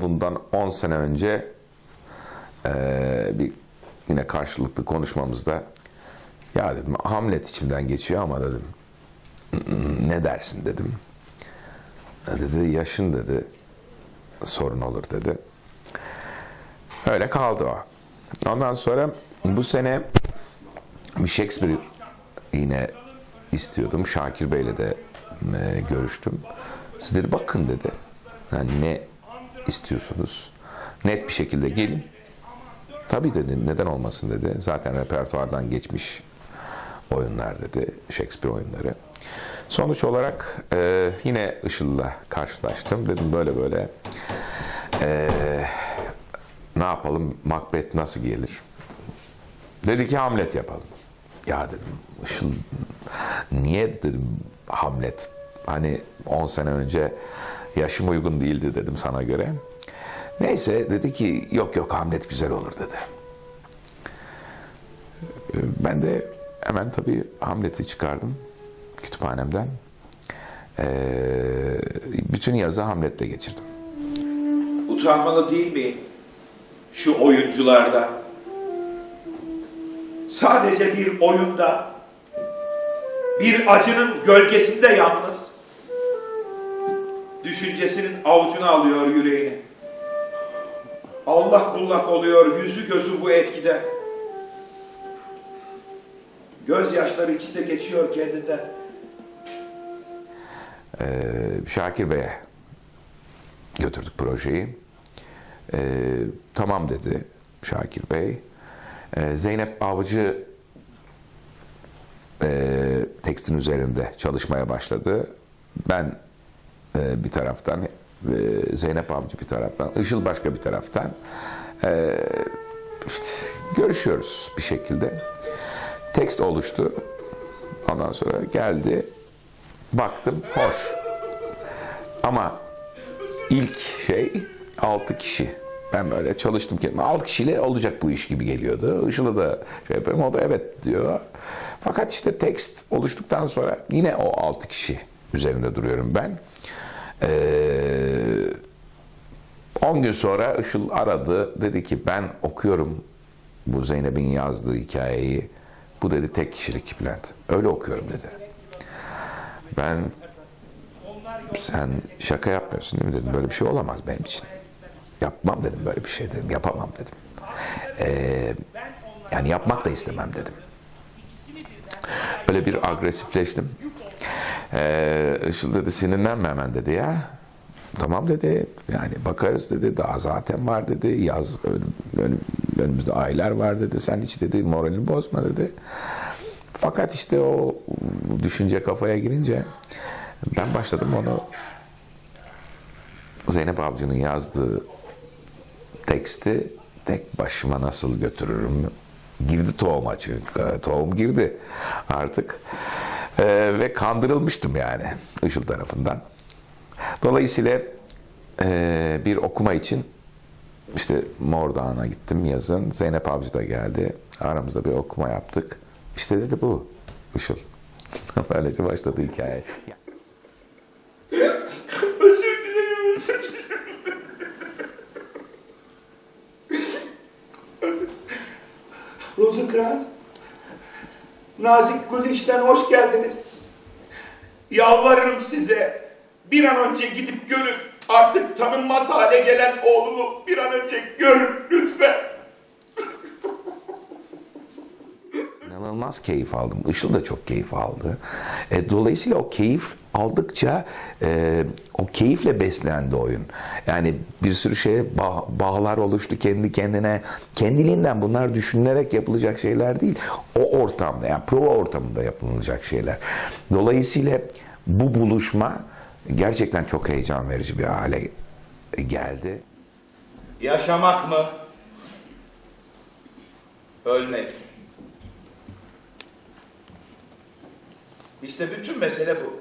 bundan 10 sene önce eee, bir yine karşılıklı konuşmamızda ya dedim Hamlet içimden geçiyor ama dedim ne dersin dedim. E, Dedi yaşın dedi sorun olur dedi. Öyle kaldı o. Ondan sonra bu sene bir Shakespeare yine istiyordum. Şakir Bey'le de e, görüştüm. Siz dedi bakın dedi. Yani ne istiyorsunuz? Net bir şekilde gelin. Tabii dedi neden olmasın dedi. Zaten repertuardan geçmiş oyunlar dedi. Shakespeare oyunları. Sonuç olarak e, yine Işıl'la karşılaştım. Dedim böyle böyle e, ne yapalım Macbeth nasıl gelir? Dedi ki Hamlet yapalım. Ya dedim Işıl niye dedim Hamlet? Hani 10 sene önce yaşım uygun değildi dedim sana göre. Neyse dedi ki yok yok Hamlet güzel olur dedi. Ee, Ben de hemen tabii Hamlet'i çıkardım kütüphanemden. Ee, bütün yazı Hamlet'le geçirdim. Utanmalı değil miyim? Şu oyuncularda. Sadece bir oyunda, bir acının gölgesinde yalnız, düşüncesinin avucuna alıyor yüreğini. Allah bullak oluyor yüzü gözü bu etkide. Gözyaşları içinde geçiyor kendinden. Ee, Şakir Bey'e götürdük projeyi. Ee, tamam dedi Şakir Bey. Ee, Zeynep Avcı e, tekstin üzerinde çalışmaya başladı. Ben bir taraftan, e, Zeynep Avcı bir taraftan, Işıl başka bir taraftan. E, görüşüyoruz bir şekilde. Tekst oluştu. Ondan sonra geldi. Baktım hoş. Ama ilk şey 6 kişi. Ben böyle çalıştım kendime. 6 kişiyle olacak bu iş gibi geliyordu. Işıl'ı da şey yapıyorum. O da evet diyor. Fakat işte tekst oluştuktan sonra yine o 6 kişi üzerinde duruyorum ben. Ee, 10 gün sonra Işıl aradı. Dedi ki ben okuyorum bu Zeynep'in yazdığı hikayeyi. Bu dedi tek kişilik Bülent. Öyle okuyorum dedi. Ben sen şaka yapmıyorsun değil mi dedim. Böyle bir şey olamaz benim için. Yapmam dedim böyle bir şey dedim. Yapamam dedim. Ee, yani yapmak da istemem dedim. Öyle bir agresifleştim. Ee, Işıl dedi sinirlenme hemen dedi ya. Tamam dedi. Yani bakarız dedi. Daha zaten var dedi. Yaz ön- ön- önümüzde aylar var dedi. Sen hiç dedi moralini bozma dedi. Fakat işte o düşünce kafaya girince ben başladım onu Zeynep Avcı'nın yazdığı teksti tek başıma nasıl götürürüm? Girdi tohuma çünkü. Tohum girdi artık. Ee, ve kandırılmıştım yani Işıl tarafından. Dolayısıyla e, bir okuma için işte Mordağ'a gittim yazın. Zeynep Avcı da geldi. Aramızda bir okuma yaptık. İşte dedi bu Işıl. Böylece başladı hikaye. Özür dilerim, özür dilerim. Rosenkranz, Nazik Gülüş'ten hoş geldiniz. Yalvarırım size, bir an önce gidip görün. Artık tanınmaz hale gelen oğlumu bir an önce görün lütfen. İnanılmaz keyif aldım. Işıl da çok keyif aldı. E, dolayısıyla o keyif aldıkça e, o keyifle beslendi oyun. Yani bir sürü şeye bağ- bağlar oluştu kendi kendine. Kendiliğinden bunlar düşünülerek yapılacak şeyler değil. O ortamda yani prova ortamında yapılacak şeyler. Dolayısıyla bu buluşma gerçekten çok heyecan verici bir hale geldi. Yaşamak mı? Ölmek. İşte bütün mesele bu.